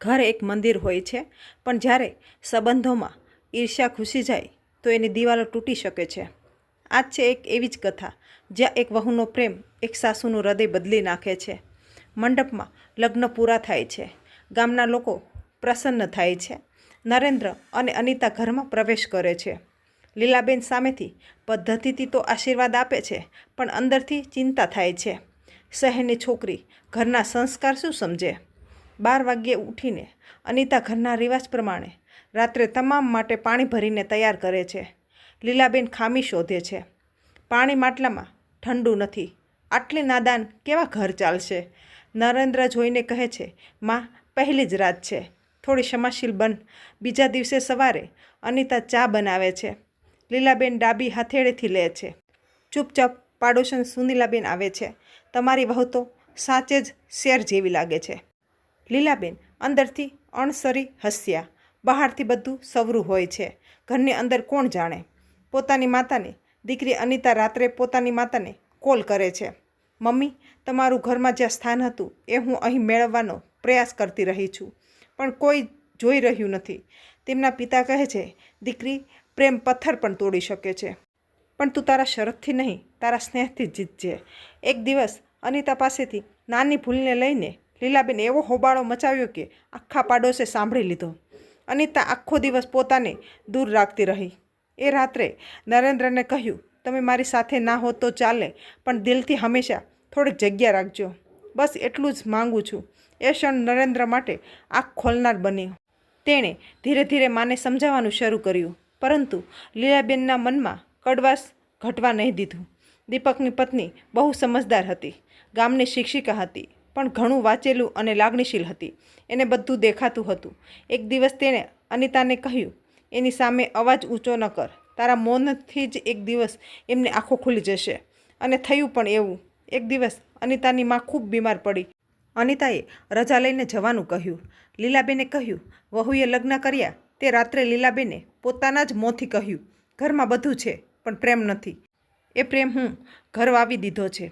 ઘર એક મંદિર હોય છે, પણ જ્યારે સંબંધોમાં ઈર્ષ્યા ઘૂસી જાય, તો એની દિવાલો તૂટી શકે છે. આ છે એક એવી જ કથા, જ્યાં એક વહુનો પ્રેમ એક સાસુનું હૃદય બદલી નાખે છે. મંડપમાં લગ્ન પૂરા થાય છે. ગામના લોકો પ્રસન્ન થાય છે. નરેન્દ્ર અને અનિતા ઘરમાં પ્રવેશ કરે છે. લીલાબેન સામેથી પદ્ધતિથી તો આશીર્વાદ આપે છે, પણ અંદરથી ચિંતા થાય છે. શહેરની છોકરી ઘરના સંસ્કાર શું સમજે? બાર વાગ્યે ઉઠીને અનિતા ઘરના રિવાજ પ્રમાણે રાત્રે તમામ માટે પાણી ભરીને તૈયાર કરે છે. લીલાબેન ખામી શોધે છે. પાણી માટલામાં ઠંડુ નથી. આટલી નાદાન કેવા ઘર ચાલશે? નરેન્દ્ર જોઈને કહે છે, માં, પહેલી જ રાત છે. થોડી ક્ષમાશીલ બન. બીજા દિવસે સવારે અનિતા ચા બનાવે છે. લીલાબેન ડાબી હથેળીથી લે છે. ચૂપચાપ પાડોશન સુનીલાબેન આવે છે. તમારી વહુ તો સાચે જ શેર જેવી લાગે છે. લીલાબેન અંદરથી અણસરી હસ્યા. બહારથી બધું સવરું હોય છે. ઘરની અંદર કોણ જાણે? પોતાની માતાને. દીકરી અનિતા રાત્રે પોતાની માતાને કોલ કરે છે. મમ્મી, તમારું ઘરમાં જ્યાં સ્થાન હતું એ હું અહીં મેળવવાનો પ્રયાસ કરતી રહી છું. પણ કોઈ જોઈ રહ્યું નથી. તેમના પિતા કહે છે, દીકરી, પ્રેમ પથ્થર પણ તોડી શકે છે. પણ તું તારા શરતથી નહીં, તારા સ્નેહથી જીતજે. એક દિવસ અનિતા પાસેથી નાની ભૂલને લઈને લીલાબેન એવો હોબાળો મચાવ્યો કે આખા પાડોશે સાંભળી લીધો. અનિતા આખો દિવસ પોતાને દૂર રાખતી રહી. એ રાત્રે નરેન્દ્રને કહ્યું, તમે મારી સાથે ના હો તો ચાલે, પણ દિલથી હંમેશા થોડીક જગ્યા રાખજો. બસ એટલું જ માંગુ છું. એ ક્ષણ નરેન્દ્ર માટે આંખ ખોલનાર બન્યો. તેણે ધીરે ધીરે માને સમજાવવાનું શરૂ કર્યું. પરંતુ લીલાબેનના મનમાં કડવાશ ઘટવા નહીં દીધું. દીપકની પત્ની બહુ સમજદાર હતી. ગામની શિક્ષિકા હતી. પણ ઘણું વાંચેલું અને લાગણીશીલ હતી. એને બધું દેખાતું હતું. એક દિવસ તેણે અનિતાને કહ્યું, એની સામે અવાજ ઊંચો ન કર. તારા મૌનથી જ એક દિવસ એમને આંખો ખુલી જશે. અને થયું પણ એવું. એક દિવસ અનિતાની માં ખૂબ બીમાર પડી. અનિતાએ રજા લઈને જવાનું કહ્યું. લીલાબેને કહ્યું, વહુએ લગ્ન કર્યા. તે રાત્રે લીલાબેને પોતાના જ મોંથી કહ્યું, ઘરમાં બધું છે, પણ પ્રેમ નથી. એ પ્રેમ હું ઘર વાવી દીધો છે.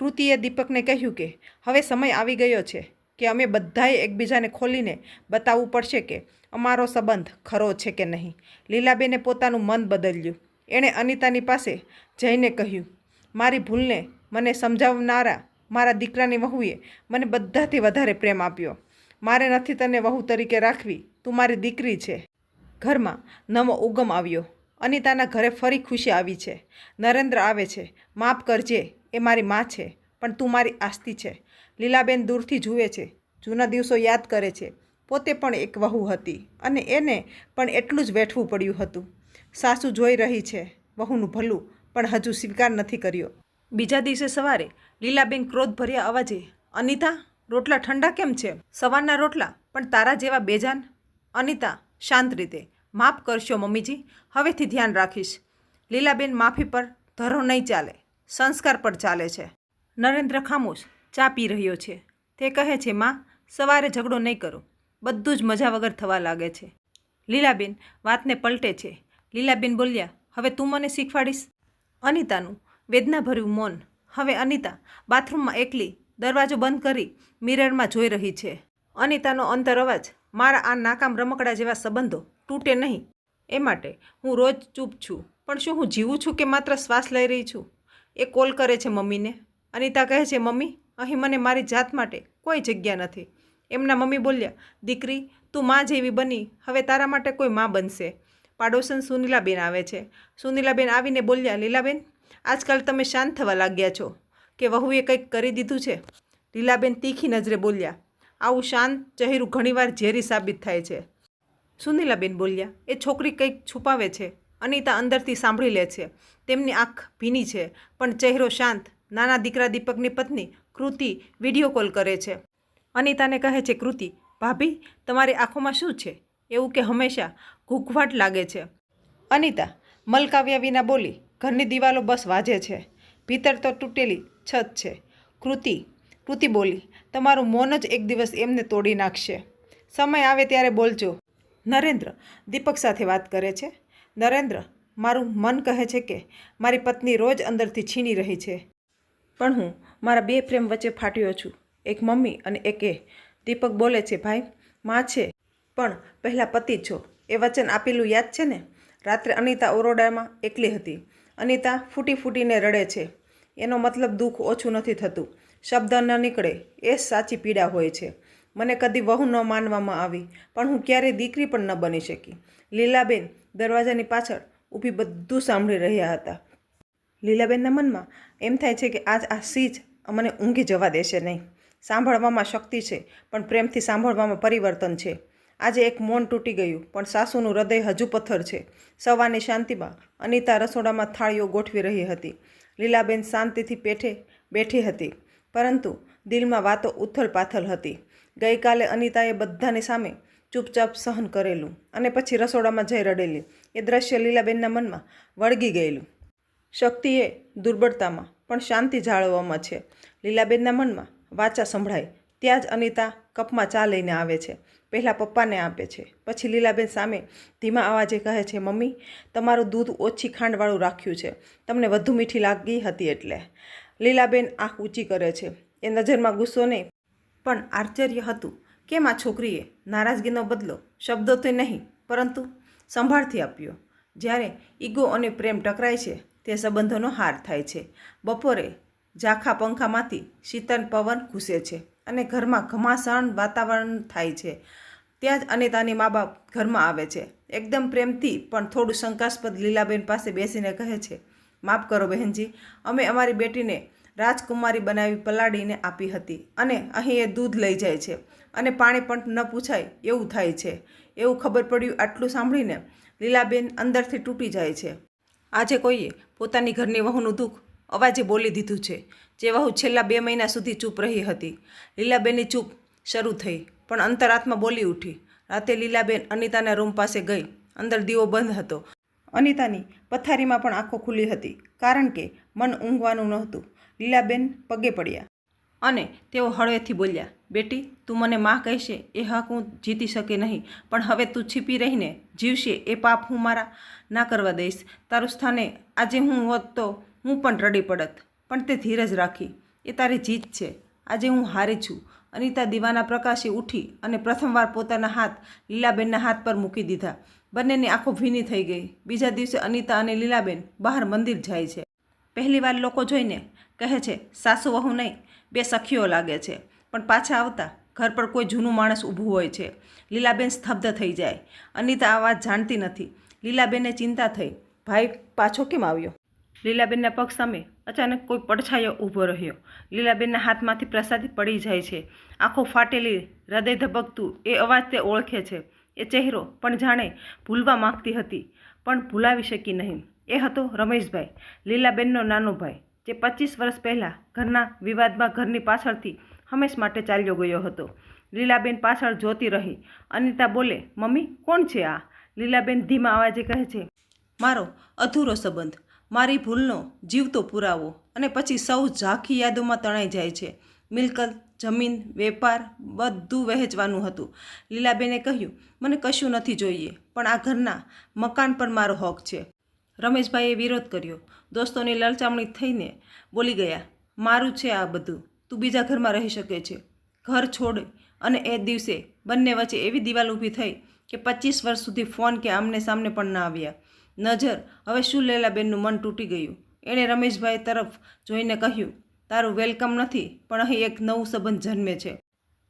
કૃતિએ દીપકને કહ્યું કે, હવે સમય આવી ગયો છે કે અમે બધાએ એકબીજાને ખોલીને બતાવવું પડશે કે અમારો સંબંધ ખરો છે કે નહીં. લીલાબેને પોતાનું મન બદલ્યું. એણે અનિતાની પાસે જઈને કહ્યું, મારી ભૂલને મને સમજાવનારા મારા દીકરાની વહુએ મને બધાથી વધારે પ્રેમ આપ્યો. મારે નથી તને વહુ તરીકે રાખવી. તું મારી દીકરી છે. ઘરમાં નવો ઉગમ આવ્યો. અનિતાના ઘરે ફરી ખુશી આવી છે. નરેન્દ્ર આવે છે, માફ કરજે એ મારી માં છે, પણ તું મારી આસ્તી છે. લીલાબેન દૂરથી જુએ છે, જૂના દિવસો યાદ કરે છે. પોતે પણ એક વહુ હતી અને એને પણ એટલું જ વેઠવું પડ્યું હતું. સાસુ જોઈ રહી છે, વહુનું ભલું, પણ હજુ સ્વીકાર નથી કર્યો. બીજા દિવસે સવારે લીલાબેન ક્રોધભર્યા અવાજે, અનિતા, રોટલા ઠંડા કેમ છે? સવારના રોટલા, પણ તારા જેવા બેજાન. અનિતા, શાંત રીતે. માફ કરશો મમ્મીજી, હવેથી ધ્યાન રાખીશ. લીલાબેન માફી પર ધરો નહીં ચાલે. સંસ્કાર પર ચાલે છે. નરેન્દ્ર ખામોશ ચા પી રહ્યો છે. તે કહે છે, માં, સવારે ઝઘડો નહીં કરો. બધું જ મજા વગર થવા લાગે છે. લીલાબેન વાતને પલટે છે. લીલાબેન બોલ્યા, હવે તું મને શીખવાડીશ? અનિતાનું વેદનાભર્યું મૌન હવે અનિતા બાથરૂમમાં એકલી દરવાજો બંધ કરી મિરરમાં જોઈ રહી છે. અનિતાનો અંતર અવાજ, મારા આ નાકામ રમકડા જેવા સંબંધો તૂટે નહીં. એ માટે હું રોજ ચૂપ છું. પણ શું હું જીવું છું કે માત્ર શ્વાસ લઈ રહી છું? એ કોલ કરે છે મમ્મીને. અનિતા કહે છે, મમ્મી, અહીં મને મારી જાત માટે કોઈ જગ્યા નથી. એમના મમ્મી બોલ્યા, દીકરી, તું માં જેવી બની, હવે તારા માટે કોઈ માં બનશે. પાડોશન સુનીલાબેન આવે છે. સુનીલાબેન આવીને બોલ્યા, લીલાબેન, આજકાલ તમે શાંત થવા લાગ્યા છો. કે વહુએ કંઈક કરી દીધું છે? લીલાબેન તીખી નજરે બોલ્યા, આવું શાંત ચહેરું ઘણીવાર ઝેરી સાબિત થાય છે. સુનીલાબેન બોલ્યા, એ છોકરી કંઈક છુપાવે છે. અનિતા અંદરથી સાંભળી લે છે. તેમની આંખ ભીની છે, પણ ચહેરો શાંત. નાના દીકરા દીપકની પત્ની કૃતિ વીડિયો કોલ કરે છે. અનિતાને કહે છે, કૃતિ, ભાભી, તમારી આંખોમાં શું છે? એવું કે હંમેશા ઘૂંઘવાટ લાગે છે. અનિતા, મલકાવ્યા વિના બોલી, ઘરની દિવાલો બસ વાજે છે. ભીતર તો તૂટેલી છત છે. કૃતિ કૃતિ બોલી, તમારું મૌન જ એક દિવસ એમને તોડી નાખશે. સમય આવે ત્યારે બોલજો. નરેન્દ્ર દીપક સાથે વાત કરે છે. નરેન્દ્ર, મારું મન કહે છે કે મારી પત્ની રોજ અંદરથી છીની રહી છે. પણ હું મારા બે પ્રેમ વચ્ચે ફાટ્યો છું. એક મમ્મી અને એક એ. દીપક બોલે છે, ભાઈ, માં છે, પણ પહેલાં પતિ છો. એ વચન આપેલું યાદ છે ને? રાત્રે અનિતા ઓરોડામાં એકલી હતી. અનિતા ફૂટી ફૂટીને રડે છે. એનો મતલબ દુઃખ ઓછું નથી થતું. શબ્દ ન નીકળે. એ સાચી પીડા હોય છે. મને કદી વહુ ન માનવામાં આવી, પણ હું ક્યારેય દીકરી પણ ન બની શકી. લીલાબેન દરવાજાની પાછળ ઊભી બધું સાંભળી રહ્યા હતા. લીલાબેનના મનમાં એમ થાય છે કે આજ આ સિંહ મને ઊંઘી જવા દેશે નહીં. સાંભળવામાં શક્તિ છે, પણ પ્રેમથી સાંભળવામાં પરિવર્તન છે. આજે એક મૌન તૂટી ગયું, પણ સાસુનું હૃદય હજુ પથ્થર છે. સવારની શાંતિમાં અનિતા રસોડામાં થાળીઓ ગોઠવી રહી હતી. લીલાબેન શાંતિથી પેઠે બેઠી હતી, પરંતુ દિલમાં વાતો ઉથલ પાથલ હતી. ગઈકાલે અનિતાએ બધાની સામે ચૂપચાપ સહન કરેલું અને પછી રસોડામાં જઈ રડેલી. એ દ્રશ્ય લીલાબેનના મનમાં વળગી ગયેલું. શક્તિ એ દુર્બળતામાં પણ શાંતિ જાળવવામાં છે. લીલાબેનના મનમાં વાચા સંભળાય, ત્યાં જ અનિતા કપમાં ચા લઈને આવે છે. પહેલાં પપ્પાને આપે છે. પછી લીલાબેન સામે ધીમા અવાજે કહે છે, મમ્મી, તમારું દૂધ ઓછી ખાંડવાળું રાખ્યું છે. તમને વધુ મીઠી લાગી હતી એટલે. લીલાબેન આંખ ઊંચી કરે છે. એ નજરમાં ગુસ્સો નહીં પણ આશ્ચર્ય હતું કેમ આ છોકરીએ નારાજગીનો બદલો શબ્દો તો નહીં, પરંતુ સંભાળથી આપ્યો. જ્યારે ઈગો અને પ્રેમ ટકરાય છે, તે સંબંધોનો હાર થાય છે. બપોરે ઝાખા પંખામાંથી શીતળ પવન ઘૂસે છે અને ઘરમાં ઘમાસણ વાતાવરણ થાય છે. ત્યાં જ અનિતાની મા બાપ ઘરમાં આવે છે. એકદમ પ્રેમથી પણ થોડું શંકાસ્પદ લીલાબેન પાસે બેસીને કહે છે, માફ કરો બહેનજી, અમે અમારી બેટીને રાજકુમારી બનાવી પલાળીને આપી હતી અને અહીં એ દૂધ લઈ જાય છે અને પાણી પણ ન પૂછાય એવું થાય છે. એવું ખબર પડ્યું આટલું સાંભળીને લીલાબેન અંદરથી તૂટી જાય છે. આજે કોઈએ પોતાની ઘરની વહુનું દુઃખ અવાજે બોલી દીધું છે. જે વહુ છેલ્લા બે મહિના સુધી ચૂપ રહી હતી. લીલાબેનની ચૂપ શરૂ થઈ, પણ અંતરાત્મા બોલી ઉઠી. રાતે લીલાબેન અનિતાના રૂમ પાસે ગઈ. અંદર દીવો બંધ હતો. અનિતાની પથારીમાં પણ આંખો ખુલ્લી હતી, કારણ કે મન ઊંઘવાનું નહોતું. લીલાબેન પગે પડ્યા અને તેઓ હળવેથી બોલ્યા, બેટી, તું મને માં કહેશે, એ હક હું જીતી શકે નહીં, પણ હવે તું છીપી રહીને જીવશે, એ પાપ હું મારા ના કરવા દઈશ. તારું સ્થાને આજે હું હોત તો હું પણ રડી પડત, પણ તે ધીરજ રાખી. એ તારી જીત છે. આજે હું હારી છું. અનિતા દીવાના પ્રકાશે ઉઠી અને પ્રથમવાર પોતાના હાથ લીલાબેનના હાથ પર મૂકી દીધા. બંનેની આંખો ભીની થઈ ગઈ. બીજા દિવસે અનિતા અને લીલાબેન બહાર મંદિર જાય છે. પહેલીવાર લોકો જોઈને કહે છે, સાસુ વહુ નહીં, બે સખીઓ લાગે છે. પણ પાછા આવતા ઘર પર કોઈ જૂનું માણસ ઊભું હોય છે. લીલાબેન સ્તબ્ધ થઈ જાય. અનિતા આ વાત જાણતી નથી. લીલાબેનને ચિંતા થઈ. ભાઈ, પાછો કેમ આવ્યો? લીલાબેનના પગ સામે અચાનક કોઈ પડછાયો ઊભો રહ્યો. લીલાબેનના હાથમાંથી પ્રસાદી પડી જાય છે. આંખો ફાટેલી, હૃદય ધબકતું, એ અવાજ તે ઓળખે છે. એ ચહેરો પણ જાણે ભૂલવા માંગતી હતી, પણ ભૂલાવી શકી નહીં. એ હતો રમેશભાઈ, લીલાબેનનો નાનો ભાઈ. જે પચીસ વર્ષ પહેલાં ઘરના વિવાદમાં ઘરની પાછળથી હંમેશ માટે ચાલ્યો ગયો હતો. લીલાબેન પાછળ જોતી રહી. અનિતા બોલે, મમ્મી, કોણ છે આ? લીલાબેન ધીમા અવાજે કહે છે, મારો અધૂરો સંબંધ. મારી ભૂલનો જીવતો પુરાવો અને પછી સૌ ઝાંખી યાદોમાં તણાઈ જાય છે. મિલકત, જમીન, વેપાર બધું વહેંચવાનું હતું. લીલાબેને કહ્યું, મને કશું નથી જોઈએ, પણ આ ઘરના મકાન પર મારો હક છે. રમેશભાઈએ વિરોધ કર્યો. દોસ્તોની લલચામણી થઈને બોલી ગયા, મારું છે આ બધું. તું બીજા ઘરમાં રહી શકે છે. ઘર છોડ. અને એ દિવસે બંને વચ્ચે એવી દિવાલ ઊભી થઈ કે પચીસ વર્ષ સુધી ફોન કે આમને સામને પણ ના આવ્યા. નજર હવે શું લેલાબેનનું મન તૂટી ગયું. એણે રમેશભાઈ તરફ જોઈને કહ્યું, તારું વેલકમ નથી, પણ અહીં એક નવું સંબંધ જન્મે છે.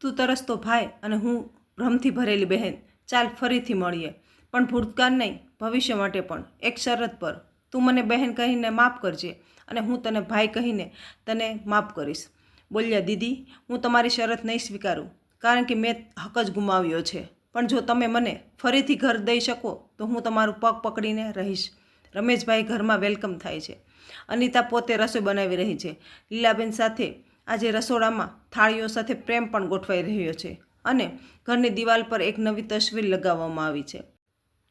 તું તરસતો ભાઈ અને હું ભ્રમથી ભરેલી બહેન. ચાલ ફરીથી મળીએ. પણ ભૂતકાળ નહીં, ભવિષ્ય માટે પણ. એક શરત પર. તું મને બહેન કહીને માફ કરજે અને હું તને ભાઈ કહીને તને માફ કરીશ. બોલ્યા, દીદી, હું તમારી શરત નહીં સ્વીકારું, કારણ કે મેં હક જ ગુમાવ્યો છે. પણ જો તમે મને ફરીથી ઘર દઈ શકો, તો હું તમારું પગ પકડીને રહીશ. રમેશભાઈ ઘરમાં વેલકમ થાય છે. અનિતા પોતે રસોઈ બનાવી રહી છે. લીલાબેન સાથે આજે રસોડામાં થાળીઓ સાથે પ્રેમ પણ ગોઠવાઈ રહ્યો છે અને ઘરની દિવાલ પર એક નવી તસવીર લગાવવામાં આવી છે.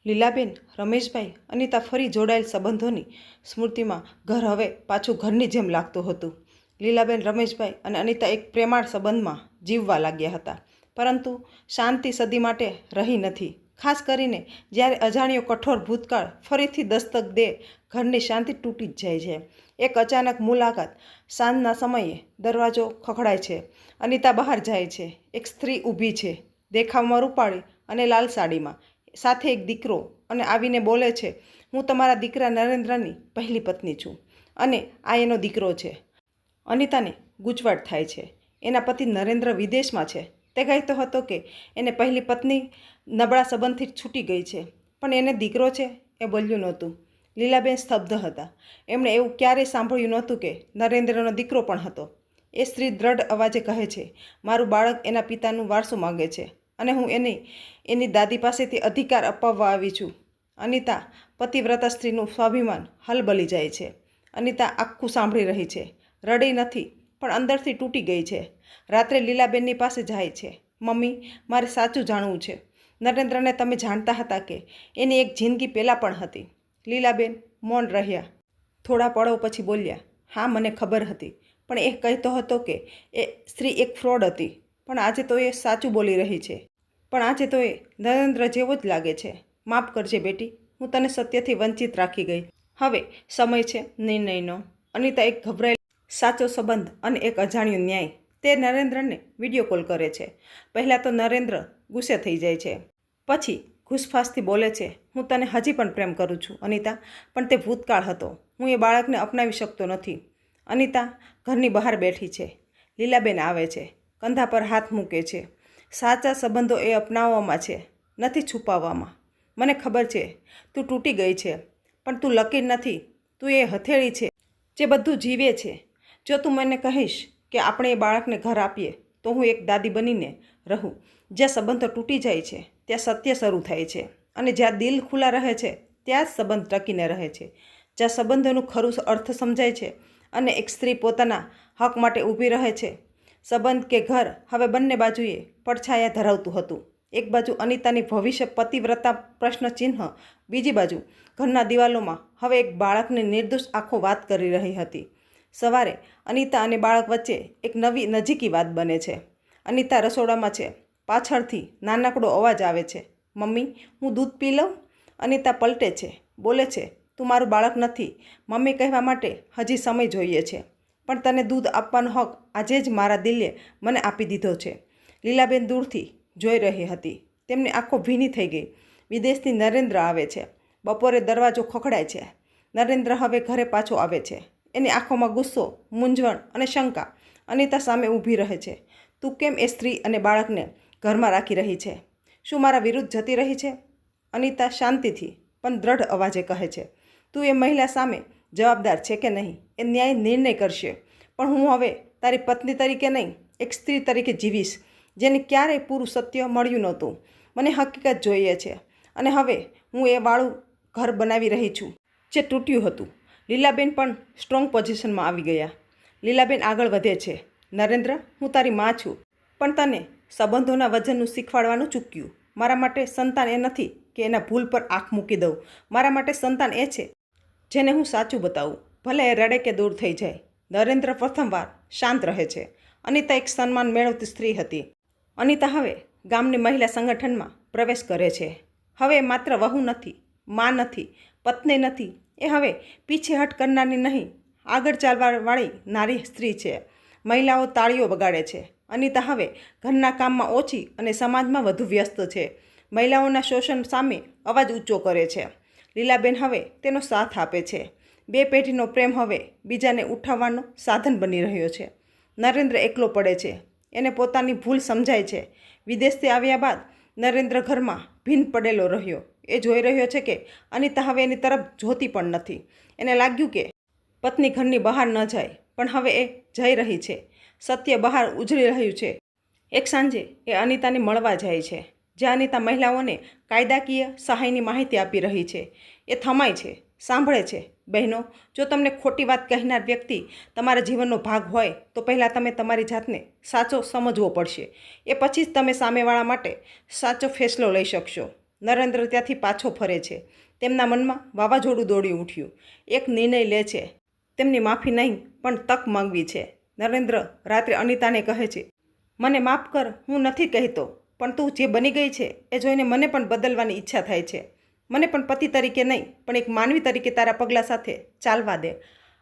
લીલાબેન, રમેશભાઈ અનિતા ફરી જોડાયેલ સંબંધોની સ્મૃતિમાં ઘર હવે પાછું ઘરની જેમ લાગતું હતું. લીલાબેન, રમેશભાઈ અને અનિતા એક પ્રેમાળ સંબંધમાં જીવવા લાગ્યા હતા. પરંતુ શાંતિ સદી માટે રહી નથી. ખાસ કરીને જ્યારે અજાણ્યો કઠોર ભૂતકાળ ફરીથી દસ્તક દે ઘરની શાંતિ તૂટી જ જાય છે. એક અચાનક મુલાકાત સાંજના સમયે દરવાજો ખખડાય છે. અનિતા બહાર જાય છે. એક સ્ત્રી ઊભી છે. દેખાવમાં રૂપાળી અને લાલ સાડીમાં. સાથે એક દીકરો અને આવીને બોલે છે, હું તમારા દીકરા નરેન્દ્રની પહેલી પત્ની છું અને આ એનો દીકરો છે. અનિતાને ગૂંચવાટ થાય છે. એના પતિ નરેન્દ્ર વિદેશમાં છે. તે કહેતો હતો કે, એને પહેલી પત્ની નબળા સંબંધથી છૂટી ગઈ છે, પણ એને દીકરો છે એ બોલ્યું નહોતું. લીલાબેન સ્તબ્ધ હતા. એમણે એવું ક્યારેય સાંભળ્યું નહોતું કે નરેન્દ્રનો દીકરો પણ હતો. એ સ્ત્રી દ્રઢ અવાજે કહે છે, મારું બાળક એના પિતાનું વારસું માગે છે. અને હું એની એની દાદી પાસેથી અધિકાર અપાવવા આવી છું. અનિતા, પતિવ્રતા સ્ત્રીનું સ્વાભિમાન હલબલી જાય છે. અનિતા આખું સાંભળી રહી છે. રડી નથી, પણ અંદરથી તૂટી ગઈ છે. રાત્રે લીલાબેનની પાસે જાય છે. મમ્મી, મારે સાચું જાણવું છે. નરેન્દ્રને તમે જાણતા હતા કે એની એક જિંદગી પહેલાં પણ હતી. લીલાબેન મૌન રહ્યા. થોડા પળો પછી બોલ્યા, હા, મને ખબર હતી. પણ એ કહેતો હતો કે એ સ્ત્રી એક ફ્રોડ હતી. પણ આજે તો એ સાચું બોલી રહી છે. પણ આજે તો એ નરેન્દ્ર જેવો જ લાગે છે. માફ કરજે બેટી, હું તને સત્યથી વંચિત રાખી ગઈ. હવે સમય છે નિર્ણયનો. અનિતા એક ગભરાયેલ, સાચો સંબંધ અને એક અજાણ્યો ન્યાય. તે નરેન્દ્રને વીડિયો કોલ કરે છે. પહેલાં તો નરેન્દ્ર ગુસ્સે થઈ જાય છે. પછી ઘૂસફાસથી બોલે છે, હું તને હજી પણ પ્રેમ કરું છું, અનિતા, પણ તે ભૂતકાળ હતો. હું એ બાળકને અપનાવી શકતો નથી. અનિતા ઘરની બહાર બેઠી છે. લીલાબેન આવે છે. કંધા પર હાથ મૂકે છે. સાચા સંબંધો એ અપનાવવામાં છે, નથી છુપાવવામાં. મને ખબર છે, તું તૂટી ગઈ છે, પણ તું લકી નથી, તું એ હથેળી છે, જે બધું જીવે છે. જો તું મને કહીશ કે આપણે એ બાળકને ઘર આપીએ, તો હું એક દાદી બનીને રહું. જ્યાં સંબંધો તૂટી જાય છે, ત્યાં સત્ય શરૂ થાય છે અને જ્યાં દિલ ખુલ્લા રહે છે, ત્યાં જ સંબંધ ટકીને રહે છે. જ્યાં સંબંધોનું ખરું અર્થ સમજાય છે અને એક સ્ત્રી પોતાના હક માટે ઊભી રહે છે સંબંધ કે ઘર હવે બંને બાજુએ પડછાયા ધરાવતું હતું. એક બાજુ અનિતાની ભવિષ્ય પતિવ્રતા પ્રશ્નચિહ્ન બીજી બાજુ ઘરના દિવાલોમાં હવે એક બાળકની નિર્દોષ આંખો વાત કરી રહી હતી. સવારે અનિતા અને બાળક વચ્ચે એક નવી નજીકી વાત બને છે. અનિતા રસોડામાં છે. પાછળથી નાનકડો અવાજ આવે છે. મમ્મી, હું દૂધ પી લઉં? અનિતા પલટે છે. બોલે છે, તું મારું બાળક નથી. મમ્મી કહેવા માટે હજી સમય જોઈએ છે. પણ તને દૂધ આપવાનો હક આજે જ મારા દિલે મને આપી દીધો છે. લીલાબેન દૂરથી જોઈ રહી હતી. તેમની આંખો ભીની થઈ ગઈ. વિદેશથી નરેન્દ્ર આવે છે. બપોરે દરવાજો ખખડાય છે. નરેન્દ્ર હવે ઘરે પાછો આવે છે. એની આંખોમાં ગુસ્સો, મૂંઝવણ અને શંકા અનિતા સામે ઊભી રહે છે. તું કેમ એ સ્ત્રી અને બાળકને ઘરમાં રાખી રહી છે? શું મારા વિરુદ્ધ જતી રહી છે? અનિતા શાંતિથી, પણ દ્રઢ અવાજે કહે છે. તું એ મહિલા સામે જવાબદાર છે કે નહીં એ ન્યાય નિર્ણય કરશે. પણ હું હવે તારી પત્ની તરીકે નહીં, એક સ્ત્રી તરીકે જીવીશ, જેને ક્યારેય પૂરું સત્ય મળ્યું નહોતું. મને હકીકત જોઈએ છે. અને હવે હું એ વાળું ઘર બનાવી રહી છું, જે તૂટ્યું હતું. લીલાબેન પણ સ્ટ્રોંગ પોઝિશનમાં આવી ગયા. લીલાબેન આગળ વધે છે. નરેન્દ્ર, હું તારી માં છું, પણ તને સંબંધોના વજનનું શીખવાડવાનું ચૂક્યું. મારા માટે સંતાન એ નથી કે એના ભૂલ પર આંખ મૂકી દઉં. મારા માટે સંતાન એ છે જેને હું સાચું બતાવું. ભલે એ રડે કે દૂર થઈ જાય. નરેન્દ્ર પ્રથમવાર શાંત રહે છે. અનિતા એક સન્માન મેળવતી સ્ત્રી હતી. અનિતા હવે ગામની મહિલા સંગઠનમાં પ્રવેશ કરે છે. હવે માત્ર વહુ નથી, માં નથી, પત્ની નથી. એ હવે પીછેહટ કરનારની નહીં, આગળ ચાલવાવાળી નારી સ્ત્રી છે. મહિલાઓ તાળીઓ વગાડે છે. અનિતા હવે ઘરના કામમાં ઓછી અને સમાજમાં વધુ વ્યસ્ત છે. મહિલાઓના શોષણ સામે અવાજ ઊંચો કરે છે. લીલાબેન હવે તેનો સાથ આપે છે. બે પેઢીનો પ્રેમ હવે બીજાને ઉઠાવવાનો સાધન બની રહ્યો છે. નરેન્દ્ર એકલો પડે છે. એને પોતાની ભૂલ સમજાય છે. વિદેશથી આવ્યા બાદ નરેન્દ્ર ઘરમાં ભીન પડેલો રહ્યો. એ જોઈ રહ્યો છે કે અનિતા હવે એની તરફ જોતી પણ નથી. એને લાગ્યું કે પત્ની ઘરની બહાર ન જાય, પણ હવે એ જઈ રહી છે. સત્ય બહાર ઉજળી રહ્યું છે. એક સાંજે એ અનિતાને મળવા જાય છે. જ્યાં અનિતા મહિલાઓને કાયદાકીય સહાયની માહિતી આપી રહી છે. એ થમાય છે, સાંભળે છે. બહેનો, જો તમને ખોટી વાત કહેનાર વ્યક્તિ તમારા જીવનનો ભાગ હોય, તો પહેલાં તમે તમારી જાતને સાચો સમજવો પડશે. એ પછી જ તમે સામેવાળા માટે સાચો ફેસલો લઈ શકશો. નરેન્દ્ર ત્યાંથી પાછો ફરે છે. તેમના મનમાં વાવાઝોડું દોડી ઉઠ્યું. એક નિર્ણય લે છે, તેમની માફી નહીં, પણ તક માંગવી છે. નરેન્દ્ર રાત્રે અનિતાને કહે છે, મને માફ કર, હું નથી કહેતો. પણ તું જે બની ગઈ છે, એ જોઈને મને પણ બદલવાની ઈચ્છા થાય છે. મને પણ પતિ તરીકે નહીં, પણ એક માનવી તરીકે તારા પગલાં સાથે ચાલવા દે.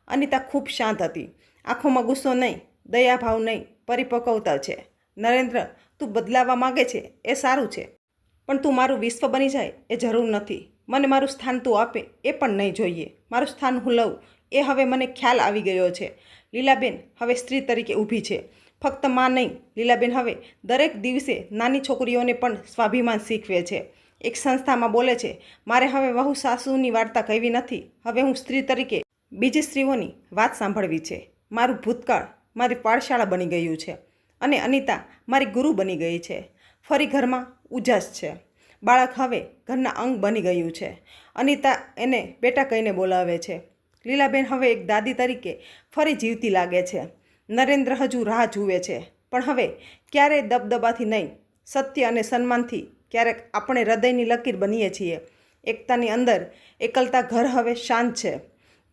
અનિતા ખૂબ શાંત હતી. આંખોમાં ગુસ્સો નહીં, દયાભાવ નહીં, પરિપક્વતા છે. નરેન્દ્ર, તું બદલાવા માગે છે, એ સારું છે. પણ તું મારું વિશ્વ બની જાય, એ જરૂર નથી. મને મારું સ્થાન તું આપે, એ પણ નહીં જોઈએ. મારું સ્થાન હું લઉં, એ હવે મને ખ્યાલ આવી ગયો છે. લીલાબેન હવે સ્ત્રી તરીકે ઊભી છે. ફક્તમાં નહીં, લીલાબેન હવે દરેક દિવસે નાની છોકરીઓને પણ સ્વાભિમાન શીખવે છે. એક સંસ્થામાં બોલે છે, મારે હવે વહુ સાસુની વાર્તા કહેવી નથી. હવે હું સ્ત્રી તરીકે બીજી સ્ત્રીઓની વાત સાંભળવી છે. મારું ભૂતકાળ મારી પાઠશાળા બની ગયું છે અને અનિતા મારી ગુરુ બની ગઈ છે. ફરી ઘરમાં ઉજાસ છે. બાળક હવે ઘરના અંગ બની ગયું છે. અનિતા એને બેટા કહીને બોલાવે છે. લીલાબેન હવે એક દાદી તરીકે ફરી જીવતી લાગે છે. નરેન્દ્ર હજુ રાહ જુએ છે. પણ હવે ક્યારેય દબદબાથી નહીં, સત્ય અને સન્માનથી ક્યારેક આપણે હૃદયની લકીર બનીએ છીએ. એકતાની અંદર એકલતા ઘર હવે શાંત છે.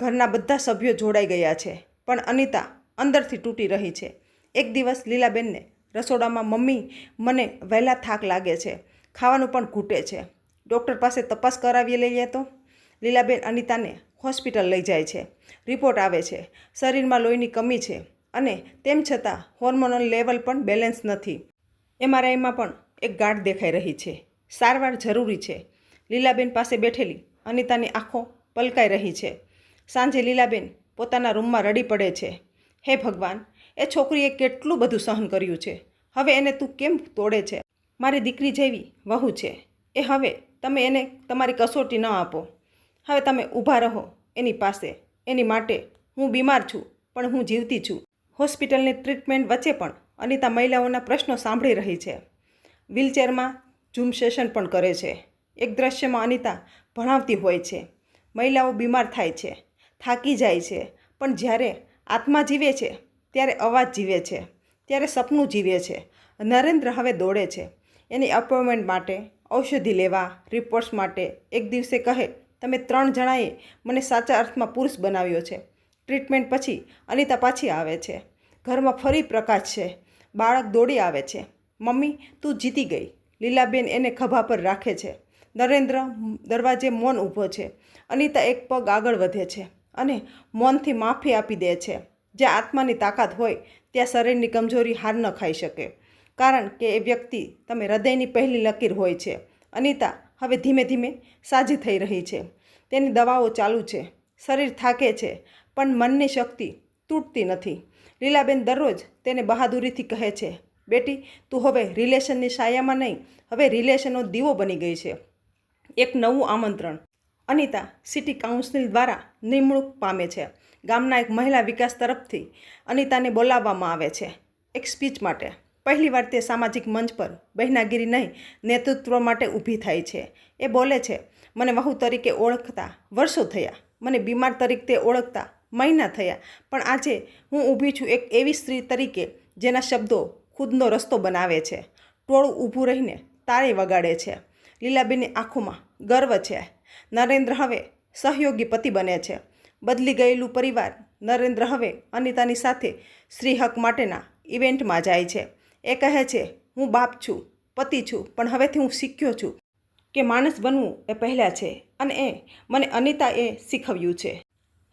ઘરના બધા સભ્યો જોડાઈ ગયા છે. પણ અનિતા અંદરથી તૂટી રહી છે. એક દિવસ લીલાબેનને રસોડામાં મમ્મી મને વહેલા થાક લાગે છે. ખાવાનું પણ ઘૂંટે છે. ડૉક્ટર પાસે તપાસ કરાવી લઈએ તો? લીલાબેન અનિતાને હોસ્પિટલ લઈ જાય છે. રિપોર્ટ આવે છે. શરીરમાં લોહીની કમી છે. અને તેમ છતાં હોર્મોનલ લેવલ પણ બેલેન્સ નથી. એમઆરઆઈમાં પણ એક ગાંઠ દેખાઈ રહી છે. સારવાર જરૂરી છે. લીલાબેન પાસે બેઠેલી અનિતાની આંખો પલકાઈ રહી છે. સાંજે લીલાબેન પોતાના રૂમમાં રડી પડે છે. હે ભગવાન, એ છોકરીએ કેટલું બધું સહન કર્યું છે. હવે એને તું કેમ તોડે છે? મારી દીકરી જેવી વહુ છે. એ હવે તમે એને તમારી કસોટી ન આપો. હવે તમે ઊભા રહો એની પાસે. એની માટે હું બીમાર છું, પણ હું જીવતી છું. હોસ્પિટલની ટ્રીટમેન્ટ વચ્ચે પણ અનિતા મહિલાઓના પ્રશ્નો સાંભળી રહી છે. વ્હીલચેરમાં ઝૂમ સેશન પણ કરે છે. એક દ્રશ્યમાં અનિતા ભણાવતી હોય છે. મહિલાઓ બીમાર થાય છે. થાકી જાય છે. પણ જ્યારે આત્મા જીવે છે, ત્યારે અવાજ જીવે છે. ત્યારે સપનું જીવે છે. નરેન્દ્ર હવે દોડે છે. એની અપોઇન્ટમેન્ટ માટે ઔષધિ લેવા, રિપોર્ટ્સ માટે એક દિવસે કહે, તમે ત્રણ જણાએ મને સાચા અર્થમાં પુરુષ બનાવ્યો છે. ટ્રીટમેન્ટ પછી અનિતા પાછી આવે છે. ઘરમાં ફરી પ્રકાશ છે. બાળક દોડી આવે છે. મમ્મી, તું જીતી ગઈ. લીલાબેન એને ખભા પર રાખે છે. નરેન્દ્ર દરવાજે મૌન ઊભો છે. અનિતા એક પગ આગળ વધે છે અને મૌનથી માફી આપી દે છે. જ્યાં આત્માની તાકાત હોય, ત્યાં શરીરની કમજોરી હાર ન ખાઈ શકે. કારણ કે એ વ્યક્તિ તમે હૃદયની પહેલી લકીર હોય છે. અનિતા હવે ધીમે ધીમે સાજી થઈ રહી છે. તેની દવાઓ ચાલુ છે. શરીર થાકે છે. પણ મનની શક્તિ તૂટતી નથી. લીલાબેન દરરોજ તેને બહાદુરીથી કહે છે, બેટી, તું હવે રિલેશનની સાયામાં નહીં, હવે રિલેશનનો દીવો બની ગઈ છે. એક નવું આમંત્રણ અનિતા સિટી કાઉન્સિલ દ્વારા નિમણૂક પામે છે. ગામના એક મહિલા વિકાસ તરફથી અનિતાને બોલાવવામાં આવે છે એક સ્પીચ માટે. પહેલીવાર તે સામાજિક મંચ પર બહેનાગીરી નહીં, નેતૃત્વ માટે ઊભી થાય છે. એ બોલે છે, મને વહુ તરીકે ઓળખતા વર્ષો થયા. મને બીમાર તરીકે ઓળખતા મહિના થયા. પણ આજે હું ઊભી છું એક એવી સ્ત્રી તરીકે જેના શબ્દો ખુદનો રસ્તો બનાવે છે. ટોળું ઊભું રહીને તારે વગાડે છે. લીલાબેનની આંખોમાં ગર્વ છે. નરેન્દ્ર હવે સહયોગી પતિ બને છે. બદલી ગયેલું પરિવાર નરેન્દ્ર હવે અનિતાની સાથે સ્ત્રી હક માટેના ઇવેન્ટમાં જાય છે. એ કહે છે, હું બાપ છું, પતિ છું, પણ હવેથી હું શીખ્યો છું કે માણસ બનવું એ પહેલાં છે અને એ મને અનિતાએ શીખવ્યું છે.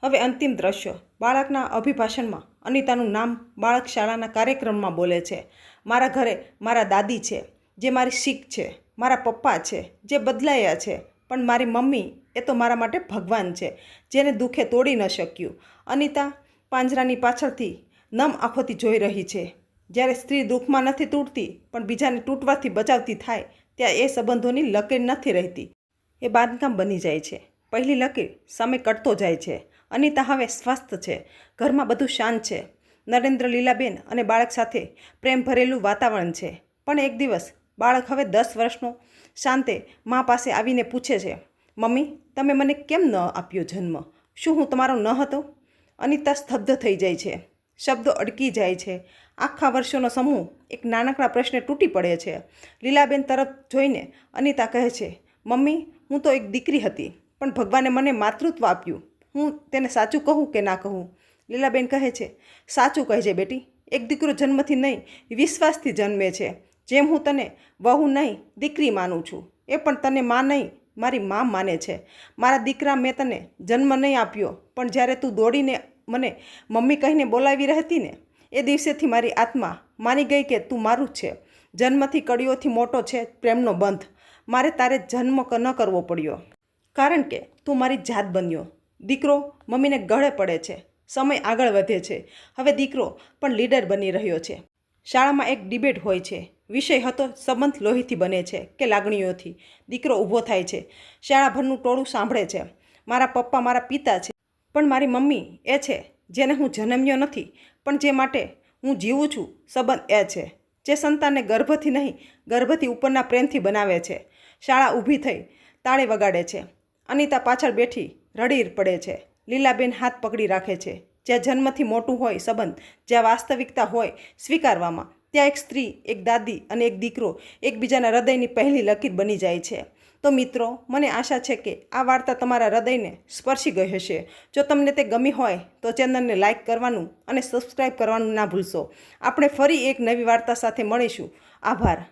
હવે અંતિમ દ્રશ્ય. બાળકના અભિભાષણમાં અનિતાનું નામ બાળક શાળાના કાર્યક્રમમાં બોલે છે. મારા ઘરે મારા દાદી છે, જે મારી શીખ છે, મારા પપ્પા છે, જે બદલાયા છે, પણ મારી મમ્મી એ તો મારા માટે ભગવાન છે, જેને દુઃખે તોડી ન શક્યું. અનિતા પાંજરાની પાછળથી નમ આંખોથી જોઈ રહી છે. જ્યારે સ્ત્રી દુઃખમાં નથી તૂટતી, પણ બીજાને તૂટવાથી બચાવતી થાય, ત્યાં એ સંબંધોની લકીર નથી રહેતી. એ બાંધકામ બની જાય છે. પહેલી લકીર સમય કટતો જાય છે. અનિતા હવે સ્વસ્થ છે. ઘરમાં બધું શાંત છે. નરેન્દ્ર, લીલાબેન અને બાળક સાથે પ્રેમ ભરેલું વાતાવરણ છે. પણ એક દિવસ બાળક હવે દસ વર્ષનો શાંતે મા પાસે આવીને પૂછે છે, મમ્મી, તમે મને કેમ ન આપ્યો જન્મ? શું હું તમારો ન હતો? અનિતા સ્તબ્ધ થઈ જાય છે. શબ્દો અડકી જાય છે. આખા વર્ષોનો સમૂહ એક નાનકડા પ્રશ્ને તૂટી પડે છે. લીલાબેન તરફ જોઈને અનિતા કહે છે, મમ્મી, હું તો એક દીકરી હતી, પણ ભગવાને મને માતૃત્વ આપ્યું. હું તેને સાચું કહું કે ના કહું? લીલાબેન કહે છે, સાચું કહેજે બેટી, એક દીકરો જન્મથી નહીં, વિશ્વાસથી જન્મે છે. જેમ હું તને વહુ નહીં, દીકરી માનું છું. એ પણ તને માં નહીં, મારી મા માને છે. મારા દીકરા મેં તને જન્મ નહીં આપ્યો, પણ જ્યારે તું દોડીને મને મમ્મી કહીને બોલાવી રહેતી ને, એ દિવસેથી મારી આત્મા માની ગઈ કે તું મારું જ છે. જન્મથી કડીઓથી મોટો છે પ્રેમનો બંધ. મારે તારે જન્મ ન કરવો પડ્યો. કારણ કે તું મારી જાત બન્યો. દીકરો મમ્મીને ગળે પડે છે, સમય આગળ વધે છે. હવે દીકરો પણ લીડર બની રહ્યો છે. શાળામાં એક ડિબેટ હોય છે. વિષય હતો સંબંધ લોહીથી બને છે કે લાગણીઓથી. દીકરો ઊભો થાય છે. શાળાભરનું ટોળું સાંભળે છે. મારા પપ્પા મારા પિતા છે. પણ મારી મમ્મી એ છે, જેને હું જન્મ્યો નથી, પણ જે માટે હું જીવું છું, સંબંધ એ છે. જે સંતાનને ગર્ભથી નહીં, ગર્ભથી ઉપરના પ્રેમથી બનાવે છે. શાળા ઊભી થઈ, તાળે વગાડે છે. અનિતા પાછળ બેઠી રડી પડે છે. લીલાબેન હાથ પકડી રાખે છે. જ્યાં જન્મથી મોટું હોય સંબંધ, જ્યાં વાસ્તવિકતા હોય સ્વીકારવામાં, ત્યાં એક સ્ત્રી, એક દાદી અને એક દીકરો એકબીજાના હૃદયની પહેલી લકીર બની જાય છે. તો મિત્રો, મને આશા છે કે આ વાર્તા તમારા હૃદયને સ્પર્શી ગઈ હશે. જો તમને તે ગમી હોય, તો ચેનલને લાઇક કરવાનું અને સબસ્ક્રાઈબ કરવાનું ના ભૂલશો. આપણે ફરી એક નવી વાર્તા સાથે મળીશું. આભાર.